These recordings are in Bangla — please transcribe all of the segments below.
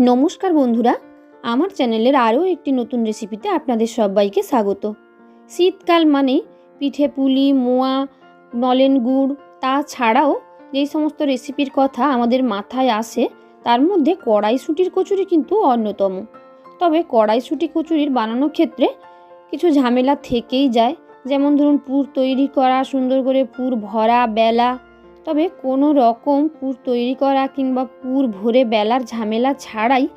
নমস্কার বন্ধুরা, আমার চ্যানেলের আরও একটি নতুন রেসিপিতে আপনাদের সবাইকে স্বাগত। শীতকাল মানে পিঠে পুলি, মোয়া, নলেন গুড় তাছাড়াও যেই সমস্ত রেসিপির কথা আমাদের মাথায় আসে, তার মধ্যে কড়াইশুঁটির কচুরি কিন্তু অন্যতম। তবে কড়াইশুঁটি কচুরির বানানোর ক্ষেত্রে কিছু ঝামেলা থেকেই যায়। যেমন ধরুন, পুর তৈরি করা, সুন্দর করে পুর ভরা, বেলা তবে কোনো রকম পুর তৈরি করা কিংবা পুর ভরে বেলার ঝামেলা ছাড়াই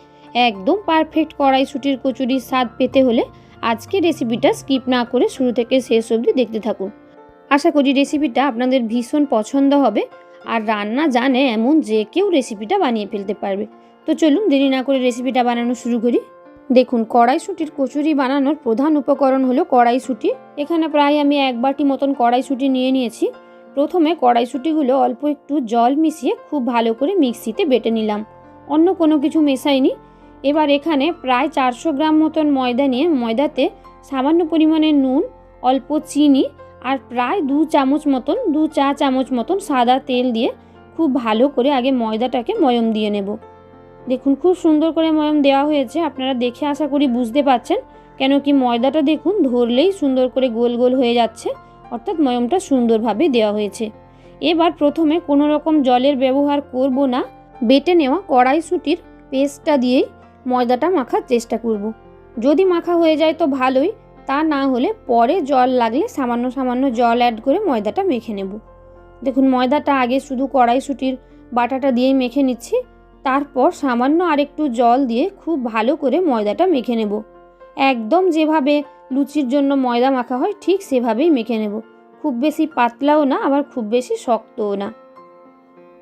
একদম পারফেক্ট কড়াইশুটির কচুরির স্বাদ পেতে হলে আজকে রেসিপিটা স্কিপ না করে শুরু থেকে শেষ অবধি দেখতে থাকুন। আশা করি রেসিপিটা আপনাদের ভীষণ পছন্দ হবে আর রান্না জানে এমন যে কেউ রেসিপিটা বানিয়ে ফেলতে পারবে। তো চলুন দেরি না করে রেসিপিটা বানানো শুরু করি। দেখুন, কড়াইশুটির কচুরি বানানোর প্রধান উপকরণ হলো কড়াইশুটি। এখানে প্রায় আমি এক বাটি মতন কড়াইশুটি নিয়ে নিয়েছি। প্রথমে কড়াইশুটিগুলো অল্প একটু জল মিশিয়ে খুব ভালো করে মিক্সিতে বেটে নিলাম। অন্য কোনো কিছু মেশাইনি। এবার এখানে প্রায় চারশো গ্রাম মতন ময়দা নিয়ে ময়দাতে সামান্য পরিমাণে নুন, অল্প চিনি আর প্রায় দু চামচ মতন, দু চা চামচ মতন সাদা তেল দিয়ে খুব ভালো করে আগে ময়দাটাকে ময়ম দিয়ে নেব। দেখুন, খুব সুন্দর করে ময়ম দেওয়া হয়েছে। আপনারা দেখে আশা করি বুঝতে পাচ্ছেন কেন কি ময়দাটা দেখুন ধরলেই সুন্দর করে গোল গোল হয়ে যাচ্ছে। অর্থাৎ ময়মটা সুন্দরভাবে দেওয়া হয়েছে। এবার প্রথমে কোনো রকম জলের ব্যবহার করব না, বেটে নেওয়া কড়াইশুটির পেস্টটা দিয়েই ময়দাটা মাখার চেষ্টা করব। যদি মাখা হয়ে যায় তো ভালোই, তা না হলে পরে জল লাগলে সামান্য সামান্য জল অ্যাড করে ময়দাটা মেখে নেব। দেখুন, ময়দাটা আগে শুধু কড়াইশুটির বাটাটা দিয়েই মেখে নিচ্ছি, তারপর সামান্য আরেকটু জল দিয়ে খুব ভালো করে ময়দাটা মেখে নেব। একদম যেভাবে লুচির জন্য ময়দা মাখা হয়, ঠিক সেভাবেই মেখে নেব। খুব বেশি পাতলাও না, আবার খুব বেশি শক্তও না।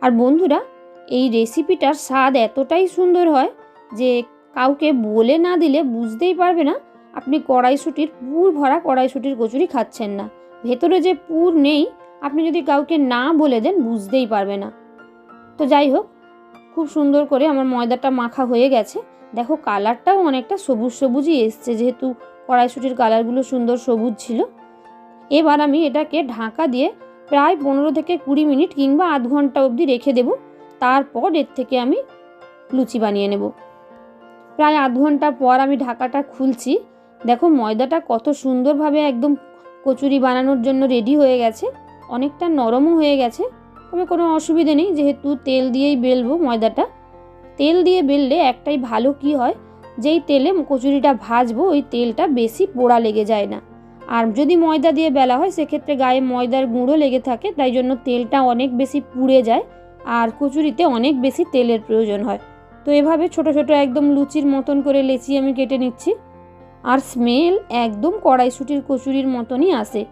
আর বন্ধুরা, এই রেসিপিটার স্বাদ এতটাই সুন্দর হয় যে কাউকে বলে না দিলে বুঝতেই পারবে না, আপনি কড়াইশুটির, পুর ভরা কড়াইশুটির কচুরি খাচ্ছেন না। ভেতরে যে পুর নেই, আপনি যদি কাউকে না বলে দেন, বুঝতেই পারবে না। তো যাই হোক, খুব সুন্দর করে আমার ময়দাটা মাখা হয়ে গেছে। দেখো, কালারটাও অনেকটা সবুজ সবুজই এসছে, যেহেতু কড়াইশুটির কালারগুলো সুন্দর সবুজ ছিল। এবার আমি এটাকে ঢাকা দিয়ে প্রায় পনেরো থেকে কুড়ি মিনিট কিংবা আধ ঘণ্টা অবধি রেখে দেব। তারপর এর থেকে আমি লুচি বানিয়ে নেব। প্রায় আধ ঘণ্টা পর আমি ঢাকাটা খুলছি। দেখো ময়দাটা কত সুন্দরভাবে একদম কচুরি বানানোর জন্য রেডি হয়ে গেছে। অনেকটা নরমও হয়ে গেছে। তবে কোনো অসুবিধে নেই, যেহেতু তেল দিয়েই বেলবো ময়দাটা। তেল দিয়ে বেললে একটাই ভালো কি হয় যেই তেলে কচুরিটা ভাজবো, ওই তেলটা বেশি পোড়া লেগে যায় না। আর যদি ময়দা দিয়ে বেলা হয়, সেক্ষেত্রে গায়ে ময়দার গুঁড়ো লেগে থাকে, তাই জন্য তেলটা অনেক বেশি পুড়ে যায় আর কচুরিতে অনেক বেশি তেলের প্রয়োজন হয়। তো এভাবে ছোট ছোট একদম লুচির মতন করে লেচি আমি কেটে নিচ্ছি। আর স্মেল একদম কড়াইশুটির কচুরির মতনই আসে।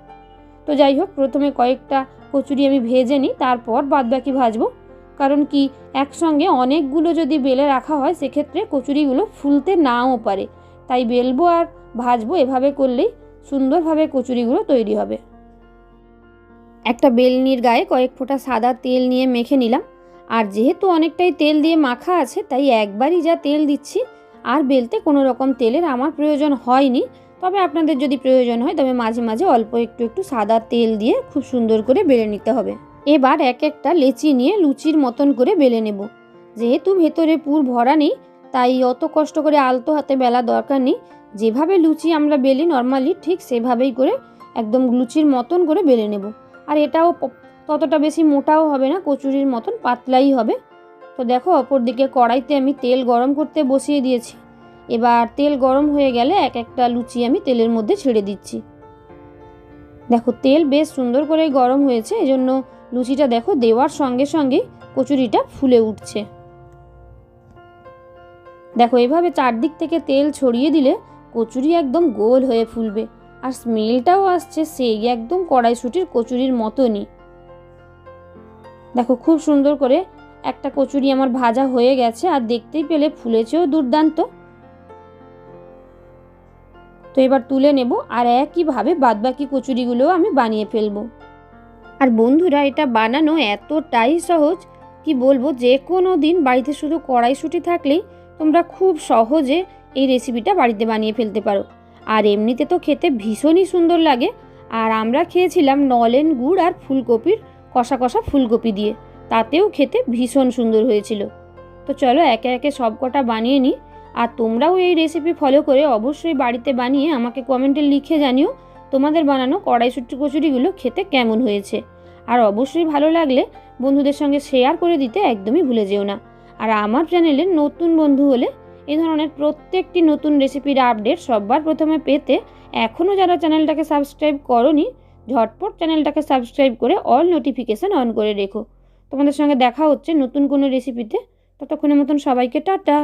তো যাই হোক, প্রথমে কয়েকটা কচুরি আমি ভেজে নিই, তারপর বাদবাকি ভাজবো। কারণ কি, একসঙ্গে অনেকগুলো যদি বেলে রাখা হয়, সেক্ষেত্রে কচুরিগুলো ফুলতে নাও পারে। তাই বেলবো আর ভাজবো এভাবে করলেই সুন্দরভাবে কচুরিগুলো তৈরি হবে। একটা বেলনির গায়ে কয়েক ফোঁটা সাদা তেল নিয়ে মেখে নিলাম। আর যেহেতু অনেকটাই তেল দিয়ে মাখা আছে, তাই একবারই যা তেল দিচ্ছি, আর বেলতে কোনো রকম তেলের আমার প্রয়োজন হয়নি। তবে আপনাদের যদি প্রয়োজন হয়, তবে মাঝে মাঝে অল্প একটু একটু সাদা তেল দিয়ে খুব সুন্দর করে বেলে নিতে হবে। এবার এক একটা লেচি নিয়ে লুচির মতন করে বেলে নেব। যেহেতু ভেতরে পুর ভরা নেই, তাই অত কষ্ট করে আলতো হাতে বেলা দরকার নেই। যেভাবে লুচি আমরা বেলি নর্মালি, ঠিক সেভাবেই করে একদম লুচির মতন করে বেলে নেব। আর এটাও ততটা বেশি মোটাও হবে না, কচুরির মতন পাতলাই হবে। তো দেখো অপর দিকে কড়াইতে আমি তেল গরম করতে বসিয়ে দিয়েছি। এবার তেল গরম হয়ে গেলে এক একটা লুচি আমি তেলের মধ্যে ছেড়ে দিচ্ছি। দেখো, তেল বেশ সুন্দর করে গরম হয়েছে, এজন্য লুচিটা দেখো, দেওয়ার সঙ্গে সঙ্গে কচুরিটা ফুলে উঠছে। দেখো, এভাবে চারদিক থেকে তেল ছড়িয়ে দিলে কচুরি একদম গোল হয়ে ফুলবে। আর স্মেলটাও আসছে সেই একদম কড়াইশুটির কচুরির মতনই। দেখো, খুব সুন্দর করে একটা কচুরি আমার ভাজা হয়ে গেছে, আর দেখতেই পেলে ফুলেছেও দুর্দান্ত। তো এবার তুলে নেব, আর একইভাবে বাদবাকি কচুরিগুলোও আমি বানিয়ে ফেলব। আর বন্ধুরা, এটা বানানো এতটাই সহজ কি বলব যে কোনো দিন বাড়িতে শুধু কড়াইশুটি থাকলেই তোমরা খুব সহজে এই রেসিপিটা বাড়িতে বানিয়ে ফেলতে পারো। আর এমনিতে তো খেতে ভীষণই সুন্দর লাগে। আর আমরা খেয়েছিলাম নলেন গুড় আর ফুলকপির কষা কষা ফুলকপি দিয়ে। তাতেও খেতে ভীষণ সুন্দর হয়েছিল। তো চলো, একে একে সব কটা বানিয়ে নিই। আর তোমরাও এই রেসিপি ফলো করে অবশ্যই বাড়িতে বানিয়ে আমাকে কমেন্টে লিখে জানিও তোমাদের বানানো কড়াইশুটি কচুরিগুলো খেতে কেমন হয়েছে। আর অবশ্যই ভালো লাগলে বন্ধুদের সঙ্গে শেয়ার করে দিতে একদমই ভুলে যেও না। আর আমার চ্যানেলে নতুন বন্ধু হলে এ ধরনের প্রত্যেকটি নতুন রেসিপির আপডেট সবার প্রথমে পেতে এখনও যারা চ্যানেলটাকে সাবস্ক্রাইব করনি, ঝটপট চ্যানেলটাকে সাবস্ক্রাইব করে অল নোটিফিকেশান অন করে রেখো। তোমাদের সঙ্গে দেখা হচ্ছে নতুন কোনো রেসিপিতে ততক্ষণের মতন সবাইকে টাটা।